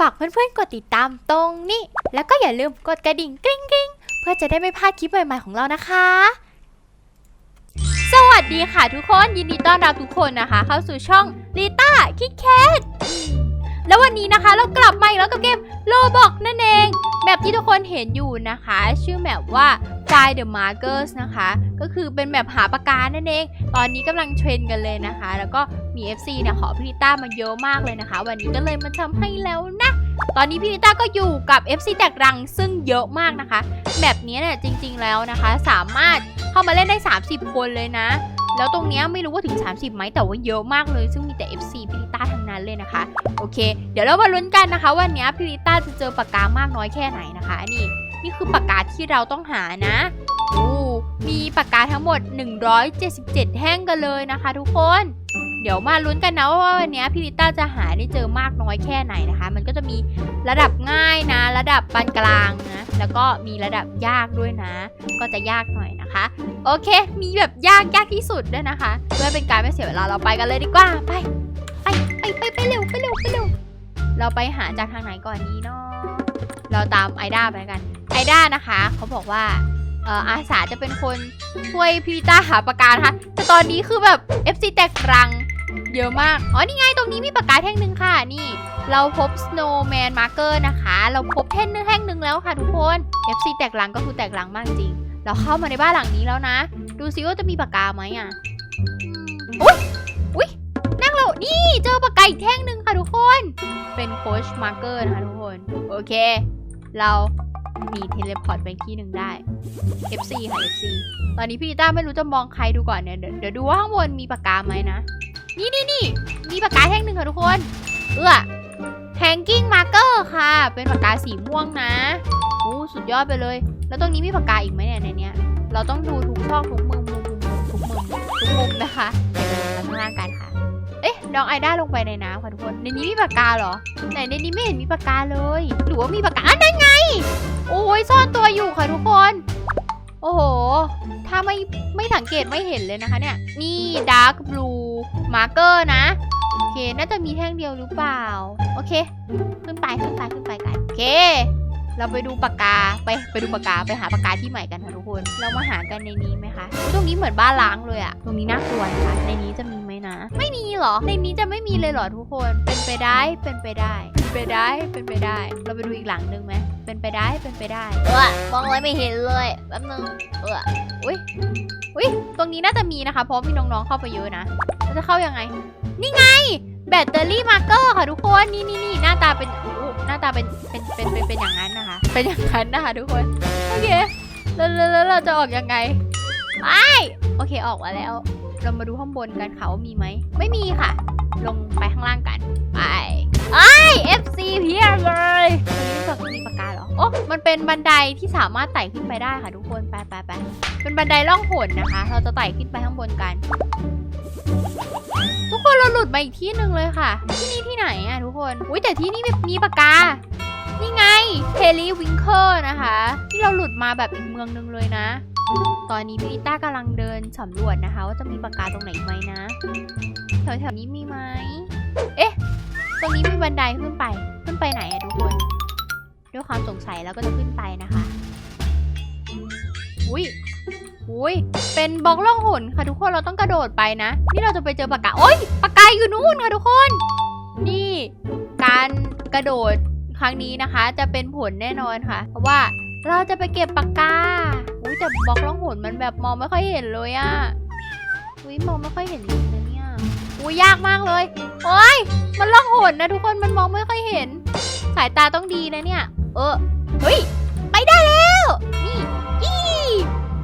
ฝากเพื่อนๆกดติดตามตรงนี้ แล้วก็อย่าลืมกดกระดิ่งกริ๊งกริ๊งเพื่อจะได้ไม่พลาดคลิปใหม่ๆของเรานะคะ สวัสดีค่ะทุกคนยินดีต้อนรับทุกคนนะคะ เข้าสู่ช่องลิต้าคิดแคทแล้ววันนี้นะคะเรากลับมาอีกแล้วกับเกมโลบอกนั่นเองแบบที่ทุกคนเห็นอยู่นะคะ ชื่อแบบว่า Find the Markers นะคะ ก็คือเป็นแบบหาปากกานั่นเอง ตอนนี้กำลังเทรนกันเลยนะคะ แล้วก็มี FC เนี่ยขอพี่ลิต้ามาเยอะมากเลยนะคะ วันนี้ก็เลยมาทำให้แล้วนะ ตอนนี้พี่ลิต้าก็อยู่กับ FC แตกรังซึ่งเยอะมากนะคะ แบบนี้เนี่ยจริง ๆแล้วนะคะ สามารถเข้ามาเล่นได้ 30 คนเลยนะ แล้วตรงเนี้ยไม่รู้ว่าถึง 30ไหมแต่ว่าเยอะมากเลย ซึ่งมีแต่ FC พิลิต้าทั้งนั้นเลยนะคะ โอเค เดี๋ยวเรามาลุ้นกันนะคะ วันนี้ยพิลิต้าจะเจอปากกามากน้อยแค่ไหนนะคะนี่นี่คือปากกาที่เราต้องหานะโอ้มีปากกาทั้งหมด 177 แท่งกันเลยนะคะ ทุกคน เดี๋ยวมาลุ้นกันนะว่าวันนี้ยพิลิต้าจะหาได้เจอมากน้อยแค่ไหนนะคะ มันก็จะมีระดับง่ายนะ ระดับปานกลางนะ แล้วก็มีระดับยากด้วยนะ ก็จะยากหน่อยนะคะ โอเค มีแบบยากยากที่สุดด้วยนะคะ เพื่อเป็นการไม่เสียเวลาเราไปกันเลยดีกว่า ไป ไปไปไปไปเร็วไปเร็วไปเร็ว เราไปหาจากทางไหนก่อนดีเนาะ เราตามไอด้าไปกัน ไอด้านะคะ เขาบอกว่าเอออาสาจะเป็นคนช่วยพี่ต้าหาปากกานะคะแต่ตอนนี้คือแบบ FC แตกรัง เยอะมาก อ๋อ นี่ไง ตรงนี้มีปากกาแท่งหนึ่งค่ะ นี่ เราพบ snowman marker นะคะ เราพบแท่งนึงแท่งหนึ่งแล้วค่ะทุกคน FC แตกรังก็คือแตกรังมากจริง เราเข้ามาในบ้านหลังนี้แล้วนะ ดูซิว่าจะมีปากกาไหมอะอุ้ยอุ้ยนั่งเรา นี่เจอปากกาอีกแท่งหนึ่งค่ะทุกคน เป็นโคชมาร์เกอร์นะคะทุกคน โอเค เรามีเทเลพอร์ตไปที่หนึ่งได้ FC ค่ะ FC ตอนนี้พี่ลิต้าไม่รู้จะมองใครดูก่อนเนี่ย เดี๋ยวดูว่าข้างบนมีปากกาไหมนะ นี่นี่นี่มีปากกาแท่งหนึ่งค่ะทุกคน เอื้อ hanging marker ค่ะ เป็นปากกาสีม่วงนะโอ้สุดยอดไปเลย แล้วตรงนี้มีปากกาอีกไหมเนี่ยในเนี้ย เราต้องดูทุกช่องทุกมุมมุมมุมมุมทุกมุมทุกมุมนะคะเดี๋ยวเราข้างล่างกันค่ะ เอ๊ะน้องไอด้าลงไปในน้ำค่ะทุกคน ในนี้มีปากกาเหรอ ไหนในนี้ไม่เห็นมีปากกาเลย หรือว่ามีปากกาอะนั่นไง โอ้ยซ่อนตัวอยู่ค่ะทุกคน โอ้โห ถ้าไม่ไม่สังเกตไม่เห็นเลยนะคะเนี่ย นี่ dark blue marker นะ โอเค น่าจะมีแท่งเดียวหรือเปล่า โอเค ขึ้นไปขึ้นไปขึ้นไปกันโอเค เราไปดูปากกา ไปไปดูปากกา ไปหาปากกาที่ใหม่กันค่ะทุกคน เรามาหากันในนี้ไหมคะ ตรงนี้เหมือนบ้านล้างเลยอะตรงนี้น่ากลัวนะคะในนี้จะมีไหมนะ ไม่มีเหรอ ในนี้จะไม่มีเลยเหรอทุกคน เป็นไปได้ เป็นไปได้ เป็นไปได้ เป็นไปได้ เราไปดูอีกหลังหนึ่งไหมเป็นไปได้ เป็นไปได้ เออมองอะไรไม่เห็นเลยแป๊บนึง เอออุ้ยอุ้ยตรงนี้น่าจะมีนะคะ เพราะมีน้องๆเข้าไปเยอะนะ เราจะเข้ายังไง นี่ไง แบตเตอรี่มาร์เกอร์ค่ะทุกคน นี่นี่นี่หน้าตาเป็นอู้หน้าตาเป็น เป็น เป็น เป็น เป็นอย่างนั้นนะคะ เป็นอย่างนั้นนะคะทุกคน โอเค แล้วแล้วแล้วเราจะออกยังไง ไป โอเคออกมาแล้ว เรามาดูข้างบนกันค่ะว่ามีไหม ไม่มีค่ะ ลงไปข้างล่างกัน ไป ไอ FC เพียบเลยตรงนี้แบบมีปากกาเหรอ โอ้ มันเป็นบันไดที่สามารถไต่ขึ้นไปได้ค่ะทุกคน ไปไปไปเป็นบันไดล่องหนนะคะ เราจะไต่ขึ้นไปข้างบนกัน ทุกคนเราหลุดมาอีกที่หนึ่งเลยค่ะ ที่นี่ที่ไหนอะทุกคน อุ้ยแต่ที่นี่มีมีปากกา นี่ไงเทลีวิงเกอร์นะคะ ที่เราหลุดมาแบบอีกเมืองหนึงเลยนะ ตอนนี้พี่ลิต้ากำลังเดินสำรวจนะคะ ว่าจะมีปากกาตรงไหนไหมนะ แถวๆนี้มีไหม เอ๊ะ ตรงนี้มีบันไดขึ้นไป ขึ้นไปไหนอะทุกคน ด้วยความสงสัยแล้วก็จะขึ้นไปนะคะ อุ้ยอุ้ยเป็นบล็อกล่องหนค่ะทุกคน เราต้องกระโดดไปนะ นี่เราจะไปเจอปากกาโอ๊ยปากกาอยู่นู่นค่ะทุกคน นี่ การกระโดดครั้งนี้นะคะ จะเป็นผลแน่นอนค่ะ เพราะว่าเราจะไปเก็บปากกาอุ้ยแต่บล็อกล่องหนมันแบบมองไม่ค่อยเห็นเลยอะอุ้ยมองไม่ค่อยเห็นเนี่ย อุ้ยยากมากเลย โอ๊ยมันล่องหนนะทุกคน มันมองไม่ค่อยเห็น สายตาต้องดีนะเนี่ย เออ เฮ้ย ไปได้แล้ว นี่อี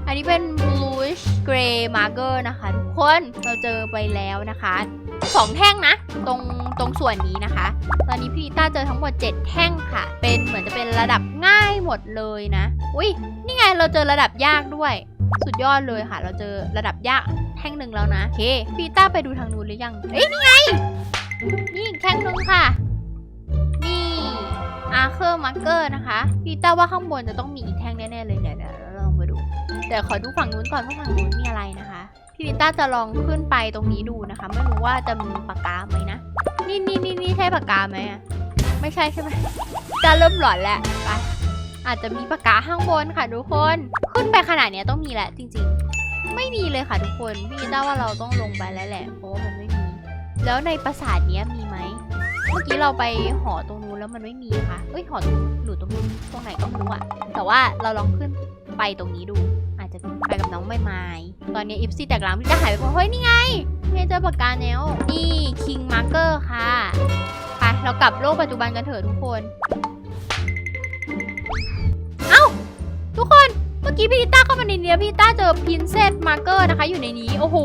อันนี้เป็น bluish gray marker นะคะ ทุกคน เราเจอไปแล้วนะคะสองแท่งนะ ตรงตรงส่วนนี้นะคะ ตอนนี้พี่ลิต้าเจอทั้งหมด 7 แท่งค่ะ เป็นเหมือนจะเป็นระดับง่ายหมดเลยนะ อุ้ยนี่ไงเราเจอระดับยากด้วย สุดยอดเลยค่ะ เราเจอระดับยาก ท่งหนึ่งแล้วนะเคพีต้าไปดูทางนู้นหรือยังเอ้ยนี่ไง นี่อีกแท่งหนึ่งค่ะ นี่อาร์เคอร์มาร์เกอร์นะคะพีต้าว่าข้างบนจะต้องมีอีกแท่งแน่ๆเลยเดี๋ยเดี๋ยวเราลองมาดู แต่ขอดูฝั่งนู้นก่อนว่าฝั่งนู้นมีอะไรนะคะพี่ลิต้าจะลองขึ้นไปตรงนี้ดูนะคะ ไม่รู้ว่าจะมีปากกาไหมนะ นี่นี่นี่นี่ใช่ปากกาไหมอะไม่ใช่ใช่ไหมจะเริ่มหลอนแล้วไปอาจจะมีปากกาข้างบนค่ะทุกคน ขึ้นไปขนาดนี้ต้องมีแหละจริง ๆ ไม่มีเลยค่ะทุกคนพี่นิต้าว่าเราต้องลงไปแล้วแหละเพราะว่ามันไม่มี แล้วในปราสาทเนี้ยมีไหมเมื่อกี้เราไปหอตรงนู้นแล้วมันไม่มีค่ะเอ้ยหอตรงนู้นหรือตรงนู้นตรงไหนก็ไม่รู้อะแต่ว่าเราลองขึ้นไปตรงนี้ดู อาจจะไปกับน้องใบไม้ตอนนี้อิฟซี่แตกหลังพี่จะหายไปเพราะเฮ้ยนี่ไงนี่เจอปากกาแนวนี่คิงมาร์เกอร์ค่ะไปเรากลับโลกปัจจุบันกันเถอะทุกคน เอ้าทุกคน มื่อกี้พี่ลิต้าเข้ามาในนี้พี่ลิต้าเจอพินเซสมาร์เกอร์นะคะ อยู่ในนี้ โอ้โห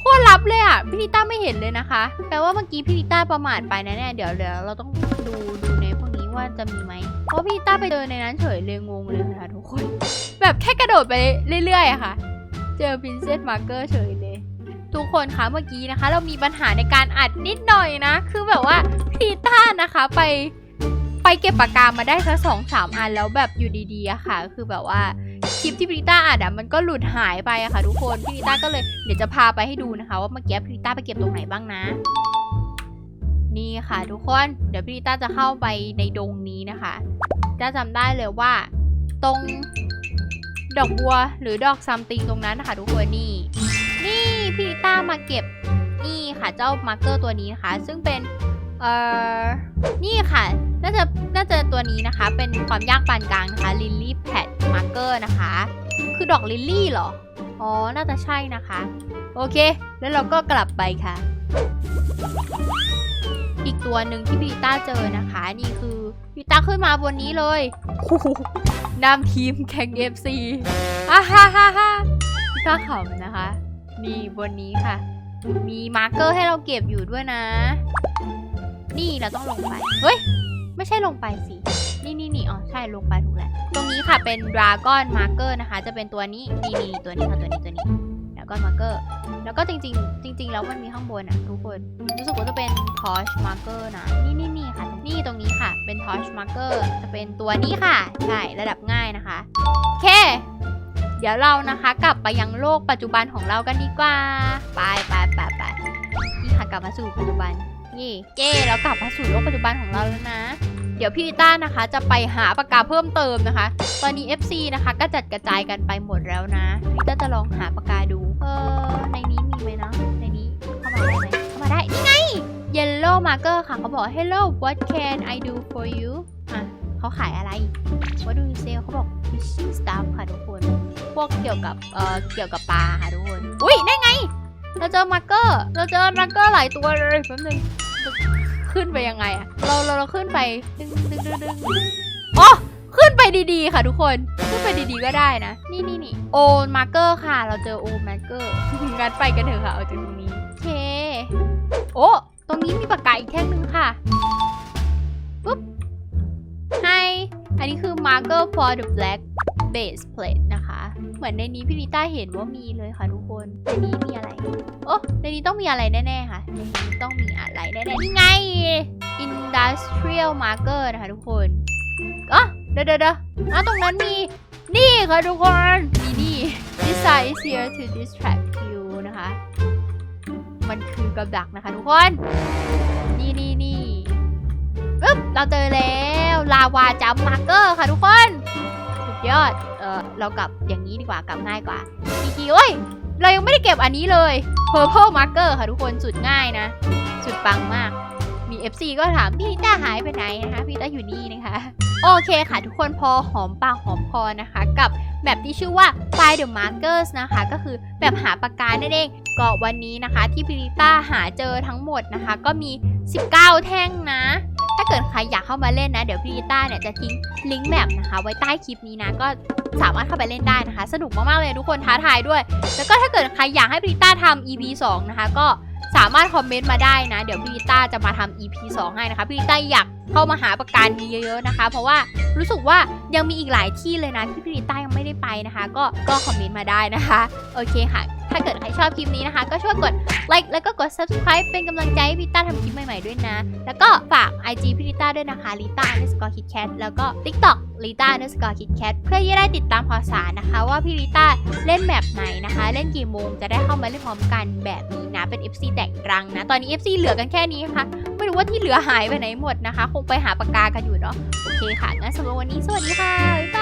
โคตรลับเลยอะพี่ลิต้าไม่เห็นเลยนะคะ แปลว่าเมื่อกี้พี่ลิต้าประมาทไปนะเนี่ยเดี๋ยวเดี๋ยวเราต้องดูดูในพวกนี้ว่าจะมีไหมเพราะพี่ลิต้าไปเจอในนั้นเฉยเลยงงเลยค่ะทุกคน แบบแค่กระโดดไปเรื่อยๆอะค่ะ เจอพินเซสมาร์เกอร์เฉยเลยทุกคนคะเมื่อกี้นะคะ เรามีปัญหาในการอัดนิดหน่อยนะ คือแบบว่าพี่ลิต้านะคะไป ไปเก็บปากกามาได้สักสองสามอันแล้วแบบอยู่ดีๆอะค่ะ คือแบบว่าคลิปที่พิริต้าอัดอะมันก็หลุดหายไปอะค่ะ ทุกคนพิริต้าก็เลยเดี๋ยวจะพาไปให้ดูนะคะ ว่าเมื่อกี้พิริต้าไปเก็บตรงไหนบ้างนะ นี่ค่ะ ทุกคนเดี๋ยวพิริต้าจะเข้าไปในดงนี้นะคะจะจำได้เลยว่า ตรงดอกบัวหรือดอกซัมติงตรงนั้นนะคะทุกคนนี่นี่พิริต้ามาเก็บนี่ค่ะเจ้ามาร์เกอร์ตัวนี้นะคะ ซึ่งเป็นเอ่อนี่ค่ะ น่าจะน่าจะตัวนี้นะคะ เป็นความยากปานกลางนะคะลิลลี่แพดมาร์เกอร์นะคะ คือดอกลิลลี่เหรอ อ๋อ น่าจะใช่นะคะ โอเค แล้วเราก็กลับไปค่ะ อีกตัวหนึ่งที่พีต้าเจอนะคะ นี่คือพีต้าขึ้นมาบนนี้เลยโอ้โหนำทีมแข่ง FC ฮ่าฮ่าฮ่าฮ่าพีต้าขำนะคะ นี่บนนี้ค่ะ มีมาร์เกอร์ให้เราเก็บอยู่ด้วยนะ นี่เราต้องลงไป เฮ้ย ไม่ใช่ลงไปสิ นี่นี่นี่อ๋อ ใช่ลงไปถูกแล้ว ตรงนี้ค่ะเป็น Dragon Marker นะคะ จะเป็นตัวนี้ นี่นี่ตัวนี้ค่ะ ตัวนี้ ตัวนี้ Dragon Marker แล้วก็จริง ๆ จริง ๆ แล้วมันมีข้างบนอะทุกคน รู้สึกว่าจะเป็น Torch Marker นะ นี่นี่นี่ค่ะ นี่ตรงนี้ค่ะ เป็น Torch Marker จะเป็นตัวนี้ค่ะ ใช่ ระดับง่ายนะคะ โอเค เดี๋ยวเรานะคะ กลับไปยังโลกปัจจุบันของเรากันดีกว่า ไปไปไปไปนี่ค่ะ กลับมาสู่ปัจจุบัน นี่เจ้เรากลับมาสู่โลกปัจจุบันของเราแล้วนะ เดี๋ยวพี่ต้านะคะจะไปหาปากกาเพิ่มเติมนะคะ ตอนนี้ FC นะคะก็จัดกระจายกันไปหมดแล้วนะพี่ต้าจะลองหาปากกาดู เออในนี้มีไหมนะในนี้เข้ามาได้ไหมเข้ามาได้นี่ไง Yellow Marker ค่ะเขาบอก Hello what can I do for you อะเขาขายอะไร What do you sell เขาบอก fishing stuff ค่ะทุกคน พวกเกี่ยวกับเอ่อเกี่ยวกับปลาค่ะทุกคน อุ้ยได้ไง เราเจอมาร์เกอร์เราเจอมาร์เกอร์หลายตัวเลยแป๊บนึงขึ้นไปยังไงอะเราเราเราขึ้นไปดึงดึงดึงดึงอ๋อขึ้นไปดีๆ ค่ะทุกคน ขึ้นไปดีๆก็ได้นะ นี่นี่นี่โอมาร์เกอร์ค่ะ เราเจอโอมาร์เกอร์งั้นไปกันเถอะค่ะเอาจากตรงนี้โอเค โอ้ตรงนี้มีปากกาอีกแท่งหนึ่งค่ะปุ๊บ Hi อันนี้คือ marker for the black base plate นะคะ เหมือนในนี้พี่ลิต้าเห็นว่ามีเลยค่ะทุกคน ในนี้มีอะไร โอ้ในนี้ต้องมีอะไรแน่ๆค่ะ ในนี้ต้องมีอะไรแน่ๆนี่ไง industrial marker นะคะทุกคนอ๋อเดี๋ยวเดี๋ยวเด้อะตรงนั้นมี นี่ค่ะทุกคน มีนี่ this sign is here to distract you นะคะ มันคือกับดักนะคะทุกคน นี่นี่นี่ปึ๊บ เราเจอแล้ว ลาวาจัมมาร์เกอร์ค่ะทุกคน ยอด เออเรากลับอย่างนี้ดีกว่ากลับง่ายกว่าอีกทีเอ้ย เรายังไม่ได้เก็บอันนี้เลย Purple Marker ค่ะทุกคนสุดง่ายนะ สุดปังมาก มี FC ก็ถามพี่ต้าหายไปไหนนะคะ พี่ต้าอยู่นี่นะคะ โอเคค่ะทุกคนพอหอมปากหอมคอนะคะ กับแบบที่ชื่อว่า Find the Markers นะคะ ก็คือแบบหาปากกานั่นเองก็วันนี้นะคะ ที่พิริต้าหาเจอทั้งหมดนะคะ ก็มี 19 แท่งนะ ถ้าเกิดใครอยากเข้ามาเล่นนะ เดี๋ยวพิริต้าเนี่ยจะทิ้งลิงก์แมปนะคะ ไว้ใต้คลิปนี้นะ ก็สามารถเข้าไปเล่นได้นะคะ สนุกมากๆเลยทุกคนท้าทายด้วย แล้วก็ถ้าเกิดใครอยากให้พิริต้าทำ EP 2 นะคะ ก็สามารถคอมเมนต์มาได้นะ เดี๋ยวพิริต้าจะมาทำ EP 2 ให้นะคะพิริต้าอยากเข้ามาหาประการนี้เยอะๆนะคะ เพราะว่ารู้สึกว่ายังมีอีกหลายที่เลยนะที่พิริต้ายังไม่ได้ไปนะคะ ก็ก็คอมเมนต์มาได้นะคะ โอเคค่ะ ถ้าเกิดใครชอบคลิปนี้นะคะ ก็ช่วยกดไลค์แล้วก็กด subscribe เป็นกำลังใจให้พิต้าทำคลิปใหม่ๆด้วยนะ แล้วก็ฝาก IG พิต้าด้วยนะคะลิต้า underscore kitcat แล้วก็ TikTok ลิต้า underscore kitcat เพื่อที่ได้ติดตามข่าวสารนะคะ ว่าพี่ลิต้าเล่นแบบไหนนะคะ เล่นกี่โมงจะได้เข้ามาเล่นพร้อมกันแบบนี้นะ เป็น FC แตกรังนะ ตอนนี้ FC เหลือกันแค่นี้ค่ะไม่รู้ว่าที่เหลือหายไปไหนหมดนะคะ คงไปหาปากกากันอยู่เนาะโอเคค่ะงั้นสำหรับวันนี้สวัสดีค่ะบ๊ายบาย